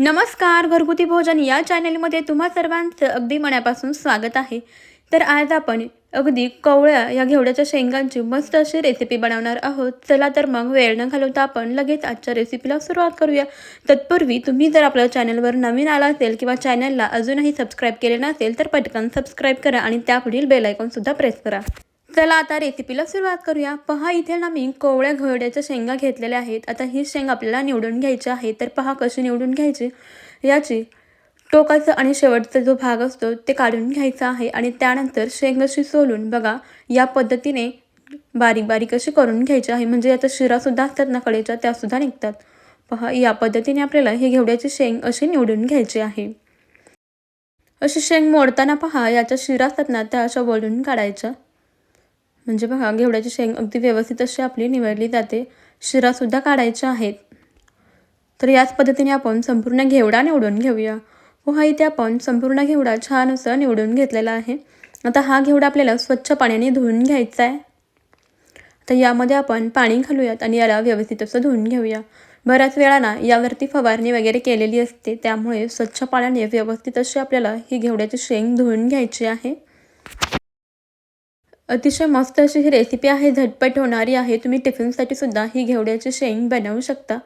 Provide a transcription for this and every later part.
नमस्कार घरगुती भोजन या चॅनलमध्ये तुम्हा सर्वांचं अगदी मनापासून स्वागत आहे. तर आज आपण अगदी कवळ्या या घेवड्याच्या शेंगांची मस्त अशी रेसिपी बनवणार आहोत. चला तर मग वेळ न घालवता आपण लगेच आजच्या रेसिपीला सुरुवात करूया. तत्पूर्वी तुम्ही जर आपल्या चॅनलवर नवीन आला असेल किंवा चॅनलला अजूनही सबस्क्राईब केले नसेल तर पटकन सबस्क्राईब करा आणि त्यापुढील बेलायकॉनसुद्धा प्रेस करा. चला आता रेसिपीला सुरुवात करूया. पहा इथे ना मी कोवळ्या घेवड्याच्या शेंगा घेतलेल्या आहेत. आता ही शेंग आपल्याला निवडून घ्यायची आहे तर पहा कशी निवडून घ्यायची. याची टोकाचा आणि शेवटचा जो भाग असतो ते काढून घ्यायचा आहे आणि त्यानंतर शेंगाशी सोलून बघा या पद्धतीने बारीक बारीक अशी करून घ्यायची आहे. म्हणजे याचा शिरासुद्धा असतात ना कडेच्या त्यासुद्धा निघतात. पहा या पद्धतीने आपल्याला हे घेवड्याची शेंग अशी निवडून घ्यायची आहे. अशी शेंग मोडताना पहा याच्या शिरा असतात ना त्या अशा वळून काढायच्या. म्हणजे बघा घेवड्याची शेंग अगदी व्यवस्थित अशी आपली निवडली जाते. शिरासुद्धा काढायच्या आहेत. तर याच पद्धतीने आपण संपूर्ण घेवडा निवडून घेऊया. हो, पोहा इथे आपण संपूर्ण घेवडा छान असं निवडून घेतलेला आहे. आता हा घेवडा आपल्याला स्वच्छ पाण्याने धुवून घ्यायचा आहे. तर यामध्ये आपण पाणी घालूयात आणि याला व्यवस्थित असं धुवून घेऊया. बऱ्याच वेळा ना यावरती फवारणी वगैरे केलेली असते. त्यामुळे स्वच्छ पाण्याने व्यवस्थित अशी आपल्याला ही घेवड्याची शेंग धुवून घ्यायची आहे. अतिशय मस्त अशी ही रेसिपी आहे झटपट होणारी आहे. तुम्ही टिफिनसाठी सुद्धा ही घेवड्याची शेंग बनवू शकता.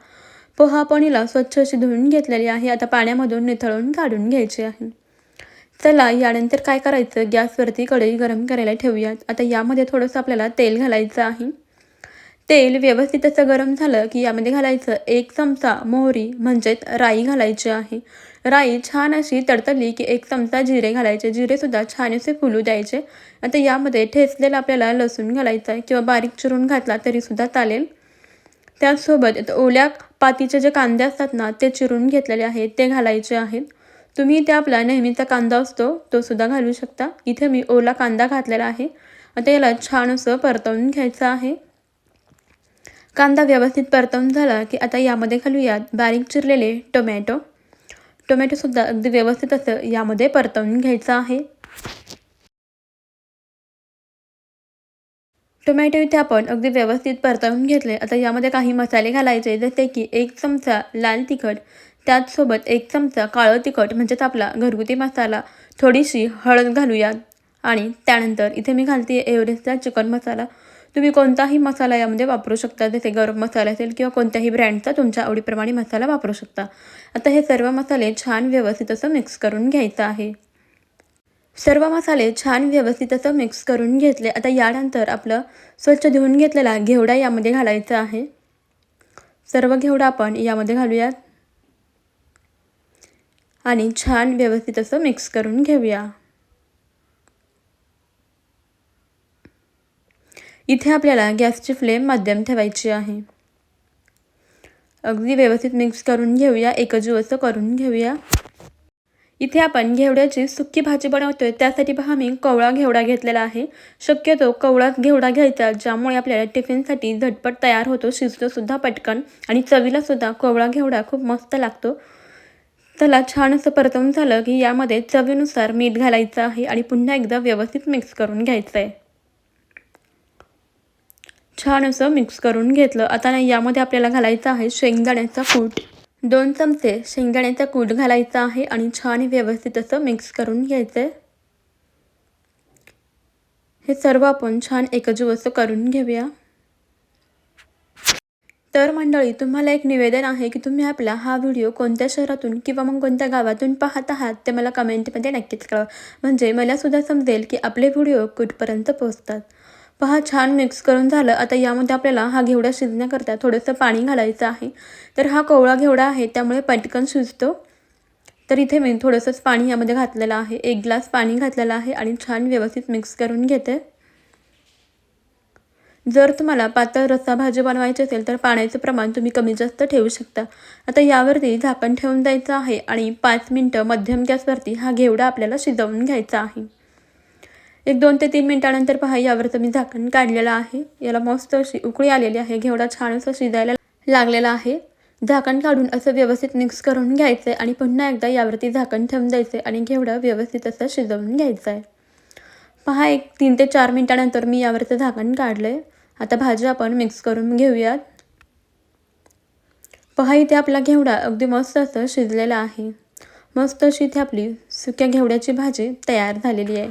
पोहा पण हिला स्वच्छ अशी धुवून घेतलेली आहे. आता पाण्यामधून निथळून काढून घ्यायची आहे. चला यानंतर काय करायचं? गॅसवरती कढई गरम करायला ठेवूयात. आता यामध्ये थोडंसं आपल्याला तेल घालायचं आहे. तेल व्यवस्थित असं गरम झालं की यामध्ये घालायचं एक चमचा मोहरी म्हणजेच राई घालायची आहे. राई छान अशी तडतडली की एक चमचा जिरे घालायचे. जिरेसुद्धा छान असे फुलू द्यायचे. आता यामध्ये ठेचलेला आपल्याला लसूण घालायचा आहे किंवा बारीक चिरून घातला तरीसुद्धा चालेल. त्याचसोबत ओल्या पातीचे जे कांदे असतात ना ते चिरून घेतलेले आहेत ते घालायचे आहेत. तुम्ही इथे आपला नेहमीचा कांदा असतो तो सुद्धा घालू शकता. इथे मी ओला कांदा घातलेला आहे. आता याला छान असं परतवून घ्यायचं आहे. कांदा व्यवस्थित परतवून झाला की आता यामध्ये घालूयात बारीक चिरलेले टोमॅटो. टोमॅटोसुद्धा अगदी व्यवस्थित असं यामध्ये परतवून घ्यायचं आहे. टोमॅटो इथे आपण अगदी व्यवस्थित परतवून घेतले. आता यामध्ये काही मसाले घालायचे जसे की एक चमचा लाल तिखट त्याचसोबत एक चमचा काळं तिखट म्हणजेच आपला घरगुती मसाला थोडीशी हळद घालूयात. आणि त्यानंतर इथे मी घालते एव्हरेस्टचा चिकन मसाला. तुम्ही कोणताही मसाला यामध्ये म्हणजे वापरू शकता. जसे गरम मसाला असेल किंवा कोणत्याही ब्रँडचा तुमच्या आवडीप्रमाणे मसाला वापरू शकता. आता हे सर्व मसाले छान व्यवस्थित असं मिक्स करून घ्यायचं आहे. सर्व मसाले छान व्यवस्थित असं मिक्स करून घेतले. आता यानंतर आपलं स्वच्छ धुवून घेतलेला घेवडा यामध्ये घालायचा आहे. सर्व घेवडा आपण यामध्ये घालूयात. आणि छान व्यवस्थित असं मिक्स करून घेऊया. इथे आपल्याला गॅसची फ्लेम मध्यम ठेवायची आहे. अगदी व्यवस्थित मिक्स करून घेऊया एकजीव असं करून घेऊया. इथे आपण घेवड्याची सुक्की भाजी बनवतोय त्यासाठी पहा मी कवळा घेवडा घेतलेला आहे. शक्यतो कवळाच घेवडा घ्यायचा ज्यामुळे आपल्याला टिफिनसाठी झटपट तयार होतो शिजतोसुद्धा पटकन आणि चवीलासुद्धा कवळा घेवडा खूप मस्त लागतो. त्याला छान असं परतवून झालं की यामध्ये चवीनुसार मीठ घालायचं आहे आणि पुन्हा एकदा व्यवस्थित मिक्स करून घ्यायचं आहे छान असं मिक्स करून घेतलं. आता नाही यामध्ये आपल्याला घालायचं आहे शेंगदाण्याचा कूट. दोन चमचे शेंगदाण्याचा कूट घालायचा आहे आणि छान व्यवस्थित असं मिक्स करून घ्यायचं आहे हे सर्व आपण छान एकजीव असं करून घेऊया. तर मंडळी तुम्हाला एक निवेदन आहे की तुम्ही आपला हा व्हिडिओ कोणत्या शहरातून किंवा मग कोणत्या गावातून पाहत आहात ते मला कमेंटमध्ये नक्कीच कळवा. म्हणजे मलासुद्धा समजेल की आपले व्हिडिओ कुठपर्यंत पोहोचतात. पहा छान मिक्स करून झालं. आता यामध्ये आपल्याला हा घेवडा शिजण्याकरता थोडंसं पाणी घालायचं आहे. तर हा कोवळा घेवडा आहे त्यामुळे पटकन शिजतो. तर इथे मी थोडंसंच पाणी यामध्ये घातलेलं आहे. एक ग्लास पाणी घातलेलं आहे आणि छान व्यवस्थित मिक्स करून घेते. जर तुम्हाला पातळ रस्सा भाजी बनवायची असेल तर पाण्याचं प्रमाण तुम्ही कमी जास्त ठेवू शकता. आता यावरती झाकण ठेवून द्यायचं आहे आणि पाच मिनटं मध्यम गॅसवरती हा घेवडा आपल्याला शिजवून घ्यायचा आहे. एक दोन ते तीन मिनटानंतर पहा यावरचं मी झाकण काढलेलं आहे. याला मस्त अशी उकळी आलेली आहे. घेवडा छान असं शिजायला लागलेला आहे. झाकण काढून असं व्यवस्थित मिक्स करून घ्यायचं आहे आणि पुन्हा एकदा यावरती झाकण ठेवून द्यायचं आणि घेवडा व्यवस्थित असं शिजवून घ्यायचं आहे पहा एक तीन ते चार मिनटानंतर मी यावरचं झाकण काढलं आहे आता भाजी आपण मिक्स करून घेऊयात. पहा इथे आपला घेवडा अगदी मस्त असं शिजलेला आहे. मस्त अशी इथे आपली सुक्या घेवड्याची भाजी तयार झालेली आहे.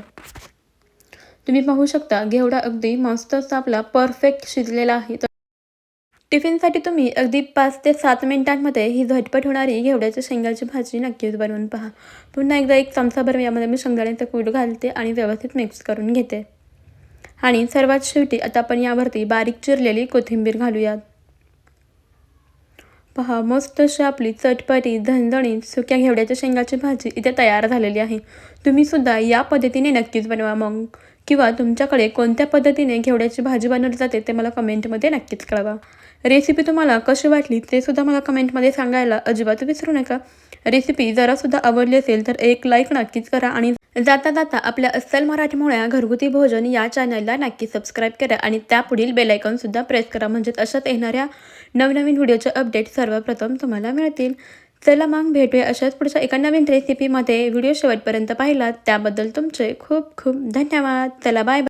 तुम्ही पाहू शकता घेवडा अगदी मॉन्स्टरचा आपला परफेक्ट शिजलेला आहे. तर टिफिनसाठी तुम्ही अगदी पाच ते सात मिनिटांमध्ये ही झटपट होणारी घेवड्याच्या शेंगाची भाजी नक्कीच बनवून पहा. पुन्हा एकदा एक चमचाभर यामध्ये मी शेंगदाण्याचं कूट घालते आणि व्यवस्थित मिक्स करून घेते. आणि सर्वात शेवटी आता आपण यावरती बारीक चिरलेली कोथिंबीर घालूयात. पहा मस्त अशी आपली चटपटी झणझणीत सुक्या घेवड्याच्या शेंगाची भाजी इथे तयार झालेली आहे. तुम्ही सुद्धा या पद्धतीने नक्कीच बनवा मग. किंवा तुमच्याकडे कोणत्या पद्धतीने घेवड्याची भाजी बनवली जाते ते मला कमेंटमध्ये नक्कीच कळवा. रेसिपी तुम्हाला कशी वाटली ते सुद्धा मला कमेंटमध्ये सांगायला अजिबात विसरू नका. रेसिपी जरासुद्धा आवडली असेल तर एक लाईक नक्कीच करा आणि जाता जाता आपल्या अस्सल मराठीमुळे घरगुती भोजन या चॅनलला नक्की सबस्क्राईब करा आणि त्यापुढील बेलायकॉनसुद्धा प्रेस करा. म्हणजेच अशाच येणाऱ्या नवनवीन व्हिडिओचे अपडेट सर्वप्रथम तुम्हाला मिळतील. चला मग भेटूया अशाच पुढच्या एका नवीन रेसिपीमध्ये व्हिडिओ शेवटपर्यंत पाहिलात त्याबद्दल तुमचे खूप खूप धन्यवाद. चला बाय